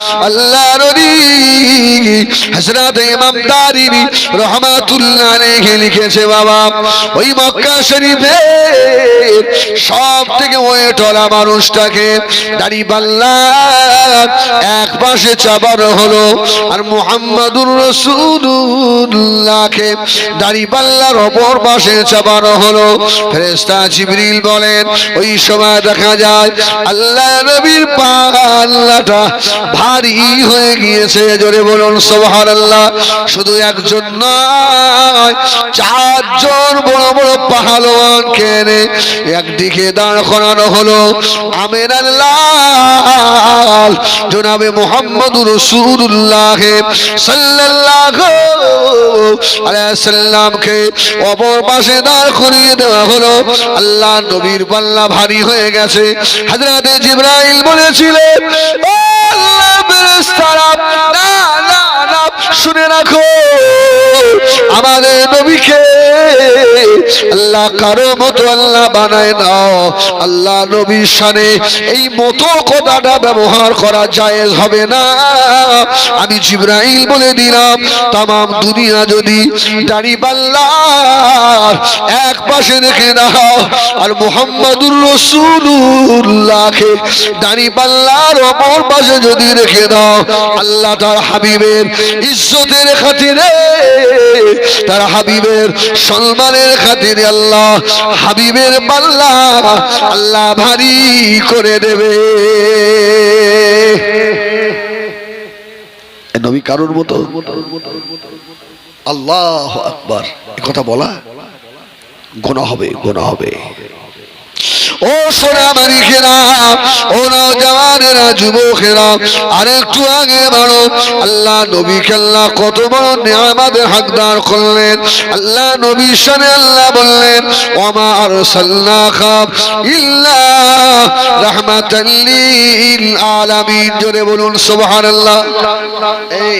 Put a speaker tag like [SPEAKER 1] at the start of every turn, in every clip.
[SPEAKER 1] আল্লাহ রলি হযরত ইমাম রহমাতুল্লাহ আলাইহি লিখেছে, বাবা, ওই মক্কা শরীফে সব থেকে মানুষটাকে দাড়ি এক পাশে চাপানো হলো আর মুহাম্মাদুর রাসূলুল্লাহকে দাড়ি পাল্লার অপর পাশে চাপানো হলো। ফেরেশতা জিবরিল বলেন, ওই সময় দেখা যায় আল্লাহ নবীর পাল্লাটা ভারী হয়ে গিয়েছে, জোরে বলুন সুবহানাল্লাহ, শুধু একজন নয়, চারজন বড় বড় পাহালোয়ান কেনে একদিকে দাঁড় করানো হলো। আমের আল্লাহ জনাবে মোহাম্মদ রসুল্লাহ আলাইহি অপর পাশে দাঁড় করিয়ে দেওয়া হলো। আল্লাহ নবীর পাল্লা ভারী হয়ে গেছে। হযরতে জিবরাইল বলেছিলেন আল্লাহ আমাদের নবীকে আল্লাহ কারও মতো আল্লাহ বানায় না আল্লাহ নবীর সানে এই মতো কথাটা ব্যবহার করা জায়েজ হবে না। আমি জিব্রাইল বলে দিলাম তাম দুনিয়া যদি দাড়ি পাল্লার এক পাশে রেখে দাও, আর মোহাম্মদুর রসুল্লাহকে দাড়ি পাল্লার অপর পাশে যদি রেখে দাও, আল্লাহ তার হাবিবের ইজ্জতের খাতিরে, তার হাবিবের সম্মানের খাতিরে আল্লাহ হাবিবের পাল্লা আল্লাহ ভারী করে দেবে। নবী কারোর মতো? আল্লাহ আকবার। কথা বলা? গোনা হবে গোনা হবে। ও সোনা মানিকেরা ও নওজওয়ানেরা যুবকেরা আর একটু আগে বাড়ো। আল্লাহ নবী আল্লাহ কত বড় নিয়ামতের হকদার করলেন। আল্লাহ নবীর সামনে আল্লাহ বললেন, ওমা আরসালনাকা ইল্লা রাহমাতাল লিল আলামিন। জোরে বলুন, সুবহানাল্লাহ। এই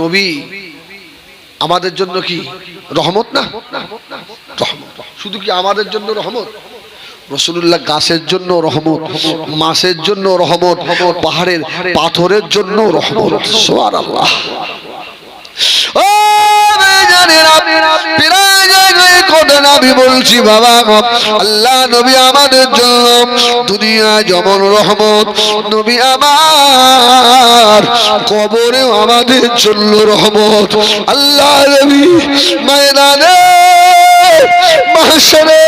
[SPEAKER 1] নবী, আমাদের জন্য কি রহমত না? রহমত। শুধু কি আমাদের জন্য রহমত? রসুল্লাহ গাছের জন্য রহমত মাছের জন্য রহমত পাহাড়ের পাথরের জন্য রহমত। সোয়ার আল্লাহ বলছি বাবা নবী আমাদের জন্য যেমন রহমত নবী আমার কবরেও আমাদের জন্য রহমত। আল্লাহ নবী ময়দানে মাহশরে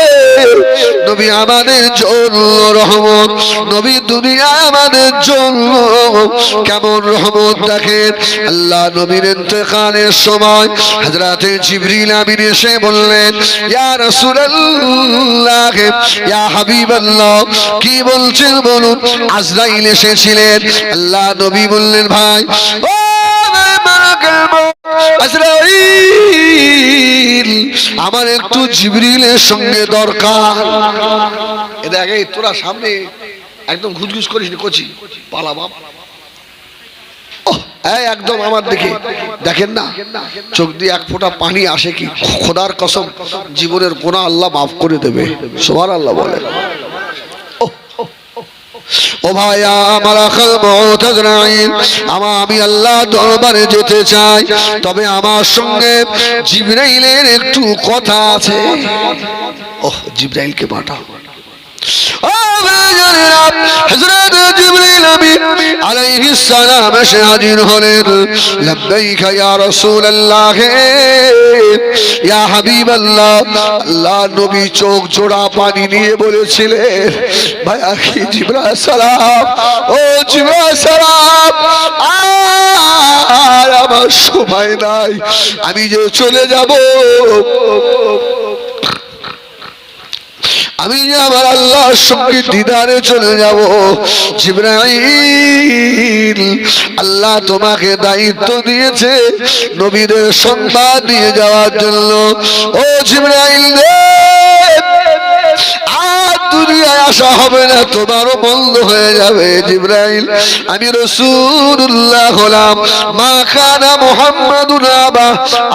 [SPEAKER 1] নবী আমাদের জন্য রহমত, নবী দুনিয়া আমাদের জন্য কেমন রহমত দেখেন। আল্লাহ নবীর ইন্তেকালের সময় হযরতে জিবরিল আমিন এসে বললেন, ইয়া রাসূলুল্লাহ, ইয়া হাবিবাল্লাহ, কি বলছেন বলুন? আজরাইল এসেছিলেন। আল্লাহ নবী বললেন, ভাই, ও মালাকুল আমার একটু জিবরিলের সঙ্গে দরকার। এটা আগে তোরা সামনে একদম ঘুজঘুজ করিস নি কচি। পালা বাপ। এই একদম আমার দিকে। দেখেন না চোখ দিয়ে এক ফোঁটা পানি আসে কি? খোদার কসম জীবনের গোনা আল্লাহ মাফ করে দেবে। সবার আল্লাহ বলে। ও ভাইয়া আমার আকাল মত আজরাইল আমার আমি আল্লাহ দরবারে যেতে চাই। তবে আমার সঙ্গে জিব্রাইলের একটু কথা আছে। ওহ, জিবরাইলকে পাঠাও। ও হযরত জিবরিল আল্লাহ নবী চোখ জোড়া পানি নিয়ে বলেছিলেন, ভাই আখি জিবরাইল সালাম, ও জিবরাইল সালাম, আর আমি যে চলে যাব। আমি আমার আল্লাহর সঙ্গে দিদারে চলে যাব। জিব্রাইল, আল্লাহ তোমাকে দায়িত্ব দিয়েছে নবীদের সংবাদ দিয়ে যাওয়ার জন্য। ও জিব্রাইল আর দুনিয়ায় আসা হবে না, তোমারও বন্ধ হয়ে যাবে, জিব্রাইল। আমি রসুল্লাহ হলাম মা কানা মুহাম্মাদুন আবা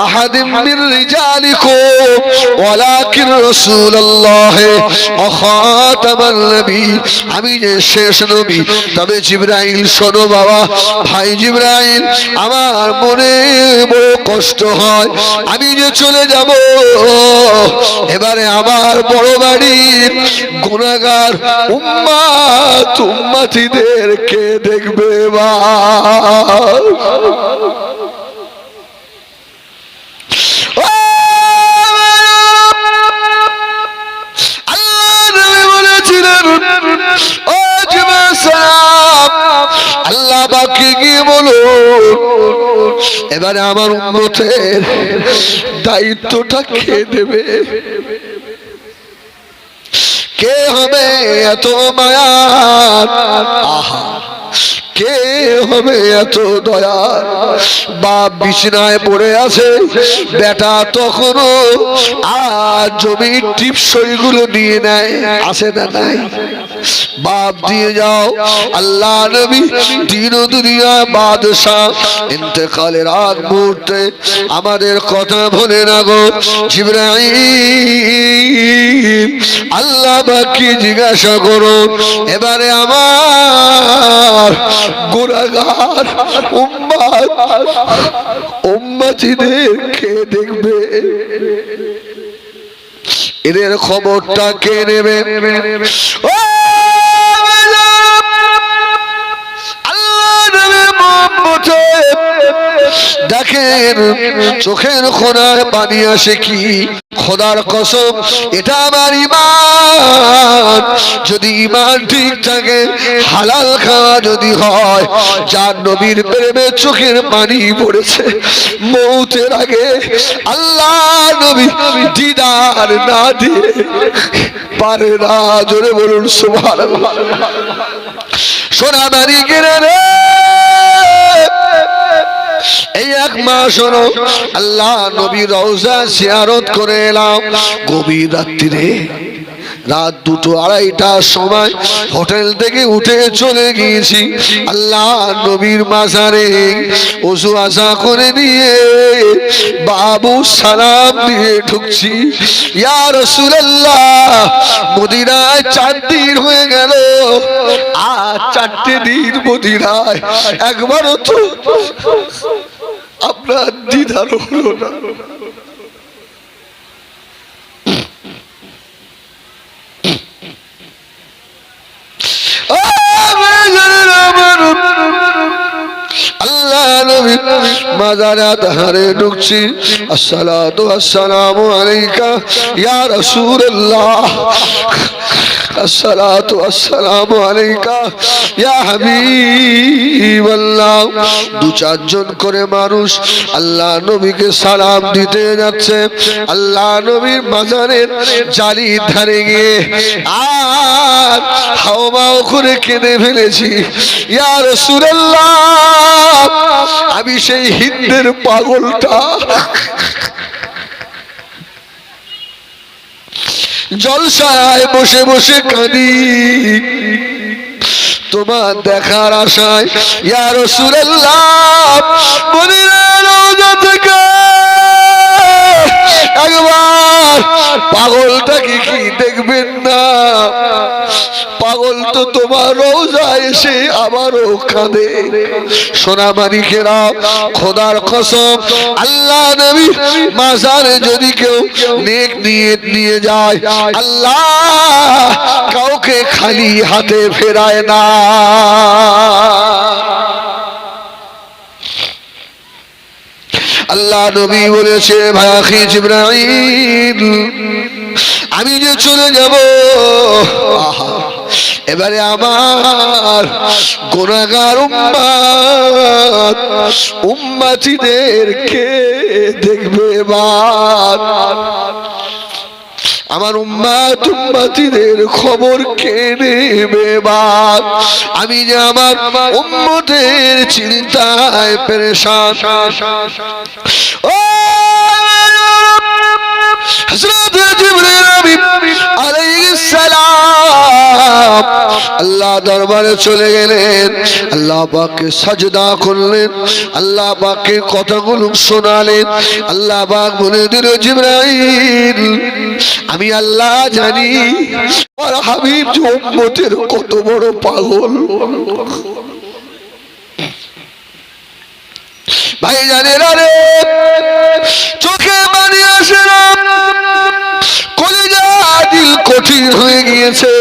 [SPEAKER 1] আহাদিম মির রিজালিকুম, ওয়ালাকিন রাসূলুল্লাহ খাতামান আমি যে শেষ নবী, তবে জিব্রাইল শোনো বাবা। ভাই জিব্রাইল, আমার মনে বড় কষ্ট হয়। আমি যে চলে যাব, এবারে আমার বড় বাড়ির গুণাগার উম্মাত উম্মাতিদের কে দেখবে এবার? আল্লাহ বাকি গিয়ে বলো এবারে আমার উন্মতের দায়িত্বটা কে দেবে? কে হবে এত মায়া আহা। কে হবে এত দয়া? বাপ বিছনায় পড়ে আছে, বেটা তখনও আর জমির টিপসই গুলো নিয়ে নেয়, আসে না নাই? বাপ দিয়ে যাও, আল্লাহ নবী দিন দুনিয়া বাদশাহ, ইন্তেকালের আগ মুহূর্তে আমাদের কথা ভুলে না গো জিব্রাহিম আল্লাহ বাকি জিজ্ঞাসা করুন এবারে গুণাগার উম্মাদ উম্মাতিদের কে দেখবে। এদের খবরটা কে নেবে? ও দেখেন চোখের খোদার পানি আসে কি? খোদার কসম, এটা আমার ইমান যদি ইমান ঠিক থাকে, হালাল খাওয়া যদি হয়, যার নবীর প্রেমে চোখের পানি পড়েছে, মৌতের আগে আল্লাহ নবী দিদার না দিয়ে পারে না। জোরে বলুন সুভার সোনা বাড়ি কিনে রে। এই এক মাস হল আল্লাহ নবী রওজা শিয়ারত করে এলাম। গভীর রাত্রিরে রাত দুটো আড়াইটার সময় হোটেল থেকে উঠে চলে গিয়েছি। আল্লাহ নবীর মাজারে ওজু আশা করে নিয়ে বাবু সালাম দিয়ে ঢুকছি। ইয়া রাসূলুল্লাহ, মদিনায় চার দিন হয়ে গেল। আর চারটে দিন মদিনায়। একবারও তো আপনার দিদার হলো না। নবী মাজারে ধারে ঢুকছি। আসসালাতু আসসালামু আলাইকা ইয়া রাসূলুল্লাহ। দু চারজন করে মানুষ আল্লাহ নবীকে সালাম দিতে যাচ্ছে। আল্লাহ নবীর মাজারের জালির ধারে গিয়ে, আর হাওমাও করে কেঁদে ফেলেছি। ইয়া রাসূলুল্লাহ সেই হিন্দের পাগলটা। জলসায় বসে বসে কাঁদি। তোমার দেখার আশায়, ইয়া রওজা থেকে একবার পাগলটাকে কি দেখবেন না? পাগল তো তোমার রোজা এসে আবারও কাঁদে। সোনা মানিকেরা খোদার কসম আল্লাহ নবী মাজারে যদি কেউ নেক নিয়ে নিয়ে যায় আল্লাহ কাউকে খালি হাতে ফেরায় না। আল্লাহ নবী বলেছে ভাই জিব্রাইল আমি যে চলে যাব আহা, এবারে আমার গুণাগার উম্মাত উম্মাতিদের কে দেখবে এবার। আমার উম্মাত উম্মাতিদের খবর কে নেবে এবার? আমি যে আমার উম্মতের চিন্তায় পেরেশান। ও হযরত জিবরিল আলাইহিস সালাম আল্লাহ দরবারে চলে গেলেন। আল্লাহ পাককে সাজদা করলেন। আল্লাহ পাককে কথাগুলো শোনালেন। আল্লাহ পাক বলে দিল, জিব্রাইল, আমি আল্লাহ জানি হাবিব যে উম্মতের কত বড় পাগল। ভাই জানেন রে, চোখে কঠিন হয়ে গিয়েছে।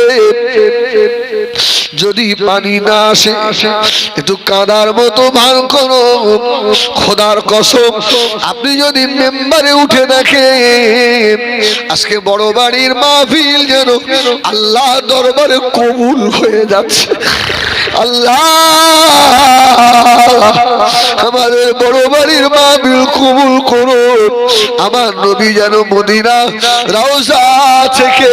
[SPEAKER 1] যদি পানি না আসে, একটু কাদার মতো ভান করো। খোদার কসম, আপনি যদি মেম্বারে উঠে দেখেন, আজকে বড় বাড়ির মাহফিল যেন আল্লাহ দরবারে কবুল হয়ে যাচ্ছে। আল্লাহ আমাদের বড় বাড়ির মাহফিল কবুল করো। আমার নবী যেন মদিনা রাউজা থেকে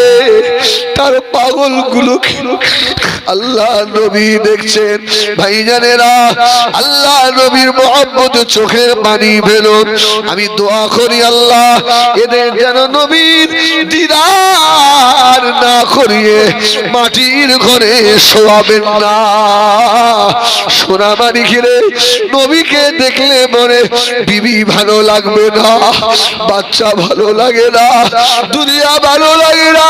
[SPEAKER 1] তার পাগলগুলো আল্লাহ নবী দেখছেন। ভাইজানেরা, আল্লাহ নবীর মোহাম্মদ চোখের পানি ফেলো। আমি দোয়া করি আল্লাহ, এদের যেন নবীর দিদার না করিয়ে মাটির ঘরে শোয়াবেন না। সোনা বাড়ি ঘিরে নবীকে দেখলে মনে বিবি ভালো লাগবে না, বাচ্চা ভালো লাগে না, দুনিয়া ভালো লাগে না,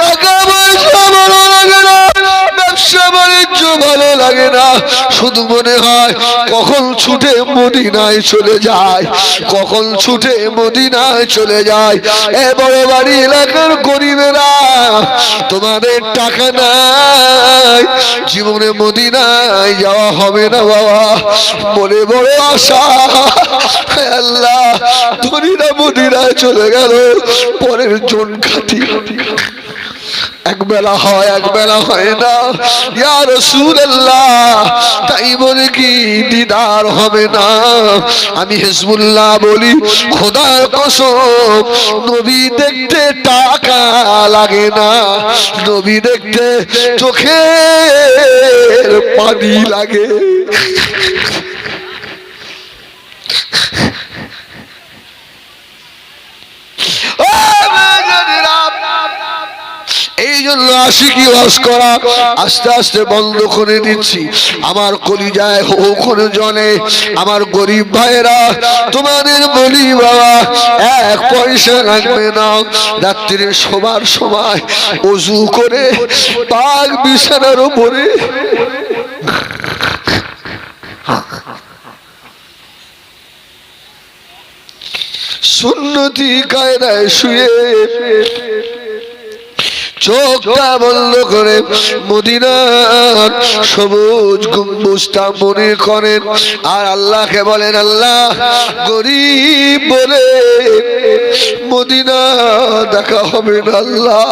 [SPEAKER 1] টাকা পয়সা ভালো লাগে না। ব্যবসা বাণিজ্য ভালো লাগে না। শুধু মনে হয় কখন ছুটে মদিনায় চলে যায়, কখন ছুটে মদিনায় চলে যায়। এ বড় বাড়ি এলাকার গরিবেরা, তোমাদের টাকা নাই। জীবনে মদিনায় যাওয়া হবে না বাবা। মনে বড় আশা। আল্লাহ ধনীরা মদিনায় চলে গেল। পরের জন খাটি। এক বেলা হয়, এক বেলা হয় না। ইয়া রাসূলুল্লাহ, তাই বলে কি দিদার হবে না? আমি হিজবুল্লাহ বলি, খোদার কসম, নবী দেখতে টাকা লাগে না। নবী দেখতে চোখের পানি লাগে। মেজদিরা এই জন্য আশিকি ওয়াজ করা, আস্তে আস্তে বন্ধ করে দিচ্ছি। আমার কলিজায় ওখানে জলে, আমার গরিব ভাইরা তোমাদের বলি বাবা, এক পয়সা লাগবে না। রাত্রিরে সবার সময় অজু করে পাক বিছানার উপরে। সুন্নতি কায়দায় শুয়ে চোখটা বন্ধ করে মদিনার সবুজ মনে করেন আর আল্লাহকে বলেন, আল্লাহ, গরিব বলে মদিনা দেখা হবে না, আল্লাহ।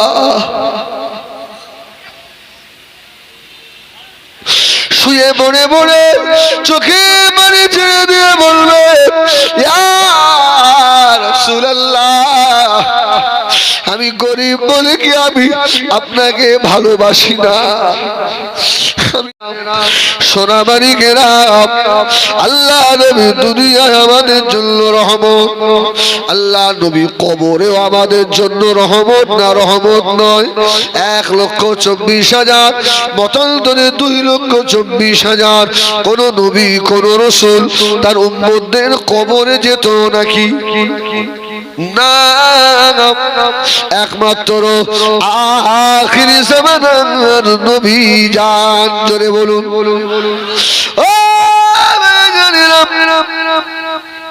[SPEAKER 1] শুয়ে মনে মনে চোখে মানে ছেড়ে দিয়ে বলবে গরিব বলে কি আমি আপনাকে ভালোবাসি না? সোনাবাড়ি গেরাম, আল্লাহ নবী দুনিয়ায় আমাদের জন্য রহমত। আল্লাহ নবী কবরেও আমাদের জন্য রহমত না রহমত নয়? এক লক্ষ চব্বিশ হাজার মতান্তরে দুই লক্ষ চব্বিশ হাজার। কোন নবী, কোন রসুল তার উম্মদের কবরে যেত নাকি? না একমাত্র আখিরি জামানার নবী জান, জোরে বলুন। ও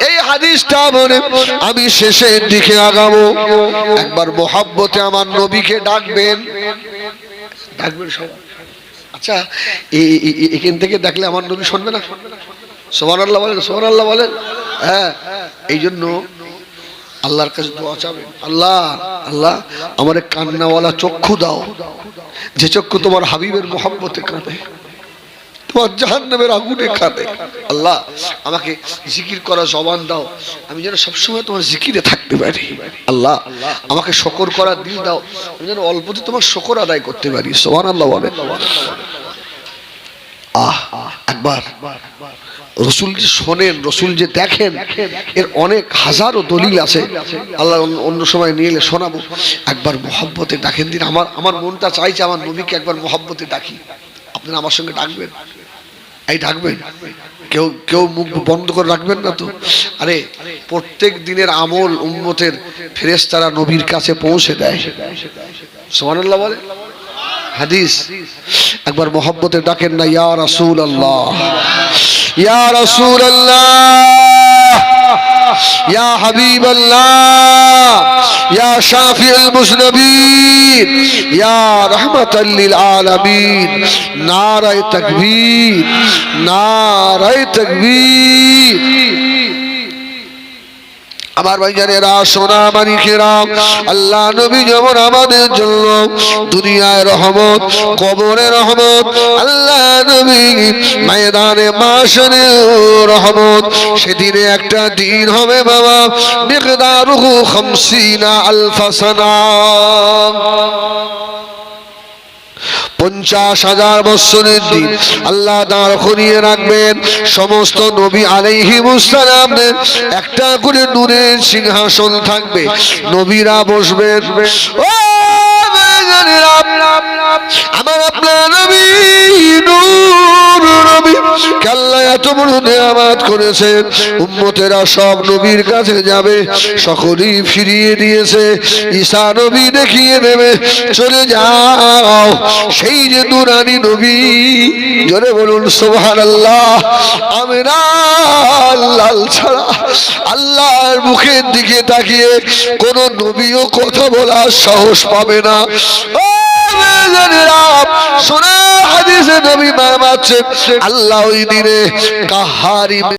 [SPEAKER 1] এই হাদিসটা বলে আমি শেষের দিকে আগাবো। একবার মোহাব্বতে আমার নবীকে ডাকবেন। ডাকবেন সবাই আচ্ছা এখান থেকে ডাকলে আমার নবী শুনবে না? সোমান আল্লাহ বলেন সোমান আল্লাহ বলেন। হ্যাঁ এই জন্য আল্লাহর কাছে দোয়া চাবেন আল্লাহ আল্লাহ, আমার কান্নাওয়ালা চক্ষু দাও। যে চক্ষু তোমার হাবিবের মোহাম্মতে কাঁদে, তোমার জাহান্নামের আগুনে কাঁদে। আল্লাহ, আমাকে জিকির করা জবান দাও। আমি যেন সবসময় তোমার জিকিরে থাকতে পারি। আল্লাহ, আমাকে শকর করার দিল দাও। আমি যেন অল্পতে তোমার শকর আদায় করতে পারি। সোহান আল্লাহ বলেন। আহ, একবার। রসুল যে শোনেন, রসুল যে দেখেন, এর অনেক হাজারো দলিল আছে। আল্লাহ অন্য- সময় নিয়ে এলে শোনাবো। একবার মোহাব্বতে ডাকেন দিন। আমার আমার মনটা চাইছে আমার নবীকে একবার মোহাব্বতে ডাকি। আপনারা আমার সঙ্গে ডাকবেন? এই ডাকবেন? কেউ কেউ মুখ বন্ধ করে রাখবেন না তো? আরে, প্রত্যেক দিনের আমল উম্মতের ফেরেশতারা নবীর কাছে পৌঁছে দেয়। সুবহানাল্লাহ বলে? হাদিস। একবার মোহাব্বতে ডাকেন না, ইয়া রাসূল আল্লাহ ইয়া রাসূল আল্লাহ ইয়া হাবিব আল্লাহ ইয়া শাফি আল মুজনবিন, ইয়া রাহমাতাল লিল আলামিন, নারায়ে তাকবীর নারায়ে তাকবীর। আমার ভাইজানেরা, সোনা মানিকেরা, আল্লাহ নবী যেমন আমাদের জন্য দুনিয়ায় রহমত, কবরে রহমত, আল্লাহ নবী ময়দানে মাসনে রহমত। সেদিনে একটা দিন হবে বাবা, মিকদারুহু খামসিনা আলফা সানা। পঞ্চাশ হাজার বৎসরের দিন। আল্লাহ দাঁড় করিয়ে রাখবেন। সমস্ত নবী আলাইহি মুসালামদের একটা করে নূরের সিংহাসন থাকবে। নবীরা বসবেন। বেগানেরা, আমার আপনার নূর এত বড় করেছেন। উম্মতেরা সব নবীর কাছে যাবে ফিরিয়ে দিয়েছে। ঈসা নবী দেখিয়ে দেবে, চলে যাও। সেই যে নুরানি নবী, জোরে বলুন সোহান আল্লাহ আল্লাহ ছাড়া আল্লাহর মুখের দিকে তাকিয়ে কোন নবীও কথা বলার সাহস পাবে না। শোনা হাদিসে নবী মামাচ্ছে আল্লাহ ওই দিনে কাহারি